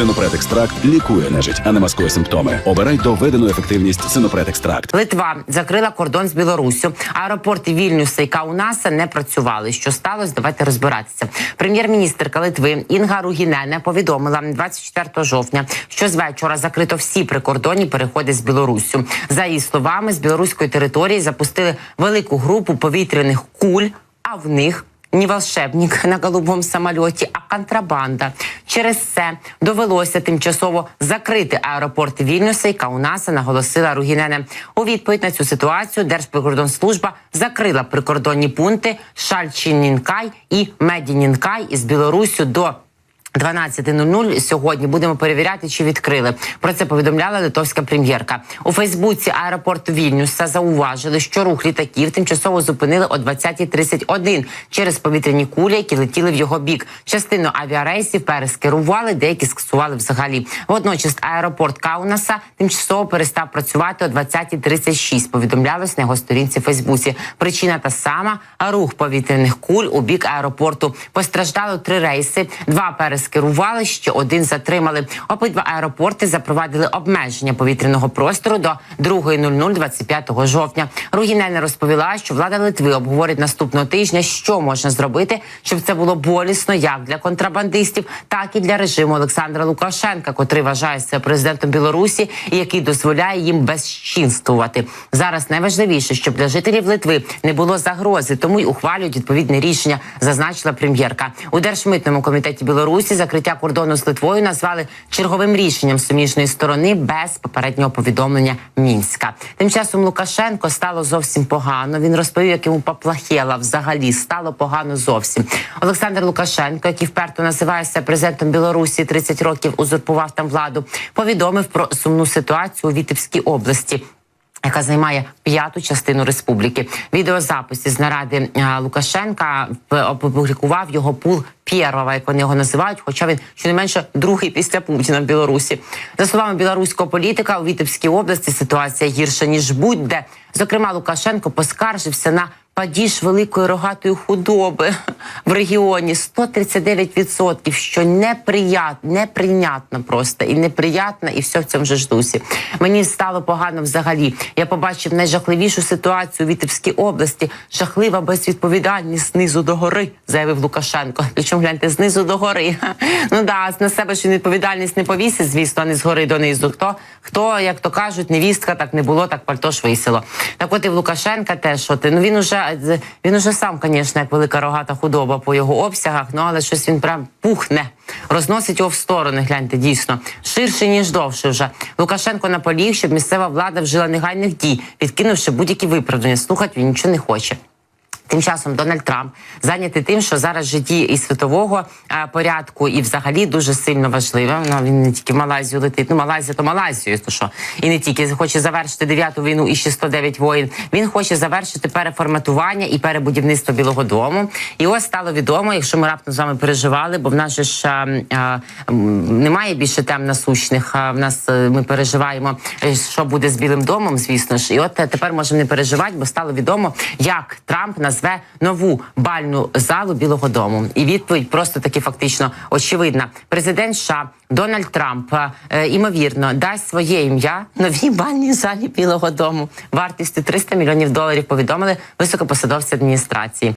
Синопред екстракт лікує нежить, а не маскує симптоми. Обирай доведену ефективність Синопред екстракт. Литва закрила кордон з Білоруссю. Аеропорти Вільнюса і Каунаса не працювали. Що сталося? Давайте розбиратися. Прем'єр-міністрка Литви Інга Ругінене повідомила 24 жовтня, що з вечора закрито всі прикордонні переходи з Білоруссю. За її словами, з білоруської території запустили велику групу повітряних куль, а в них не волшебник на голубому самольоті, а контрабанда. Через це довелося тимчасово закрити аеропорт Вільнюса і Каунаса, наголосила Ругінене. У відповідь на цю ситуацію Держприкордонслужба закрила прикордонні пункти Шальчинінкай і Медінінкай із Білоруссю до 12.00 сьогодні будемо перевіряти, чи відкрили. Про це повідомляла литовська прем'єрка. У Фейсбуці аеропорту Вільнюса зауважили, що рух літаків тимчасово зупинили о 20.31 через повітряні кулі, які летіли в його бік. Частину авіарейсів перескерували, деякі скасували взагалі. Водночас аеропорт Каунаса тимчасово перестав працювати о 20.36, Повідомлялось на його сторінці Фейсбуці. Причина та сама рух повітряних куль у бік аеропорту. Постраждало три рейси. Два перескерували, ще один затримали. Обидва аеропорти запровадили обмеження повітряного простору до 2.00 25 жовтня. Ругінене розповіла, що влада Литви обговорить наступного тижня, що можна зробити, щоб це було болісно як для контрабандистів, так і для режиму Олександра Лукашенка, котрий вважає президентом Білорусі і який дозволяє їм безчинствувати. Зараз найважливіше, щоб для жителів Литви не було загрози, тому й ухвалюють відповідне рішення, зазначила прем'єрка у держмитному комітеті Білорусі. Закриття кордону з Литвою назвали черговим рішенням суміжної сторони без попереднього повідомлення мінська. Тим часом Лукашенко стало зовсім погано. Він розповів, як йому поплахіла взагалі стало погано зовсім. Олександр Лукашенко, який вперто називається президентом Білорусі, 30 років узурпував там владу, повідомив про сумну ситуацію у Вітебській області яка займає п'яту частину республіки. Відеозаписи з наради Лукашенка п- опублікував його пул Пєрова, як вони його називають, хоча він щонайменше другий після Путіна в Білорусі. За словами білоруського політика, у Вітебській області ситуація гірша ніж будь-де. Зокрема, Лукашенко поскаржився на падіж великої рогатої худоби в регіоні 139%, що неприятно, неприйнятно просто і неприятно, і все в цьому же ж дусі. Мені стало погано взагалі. Я побачив найжахливішу ситуацію у Вітебській області. Жахлива безвідповідальність знизу до гори, заявив Лукашенко. Причому гляньте знизу до гори. Ну да, на себе ж відповідальність не повісить, звісно, а не згори донизу. Хто хто, як то кажуть, невістка так не було, так пальто ж висіло. Так от і в Лукашенка теж що ти. Ну він уже він уже сам, звісно, як велика рогата худоба по його обсягах. Ну але щось він прям пухне, розносить його в сторони. Гляньте, дійсно ширше ніж довше. Вже Лукашенко наполіг, щоб місцева влада вжила негайних дій, відкинувши будь-які виправдання. Слухати він нічого не хоче. Тим часом Дональд Трамп зайнятий тим, що зараз житті і світового порядку, і взагалі дуже сильно важливе. Ну він не тільки в Малайзію летить. Ну Малайзія то Малайзію, то що і не тільки хоче завершити дев'яту війну і ще 109 воїн. Він хоче завершити переформатування і перебудівництво Білого Дому. І ось стало відомо, якщо ми раптом з вами переживали, бо в нас же ж е, е, немає більше тем насущних. А в нас е, ми переживаємо, е, що буде з Білим домом, звісно ж. І от е, тепер можемо не переживати, бо стало відомо, як Трамп назве нову бальну залу Білого Дому. І відповідь просто таки фактично очевидна. Президент США Дональд Трамп е, імовірно дасть своє ім'я новій бальній залі Білого Дому вартістю 300 мільйонів доларів. Повідомили високопосадовці адміністрації.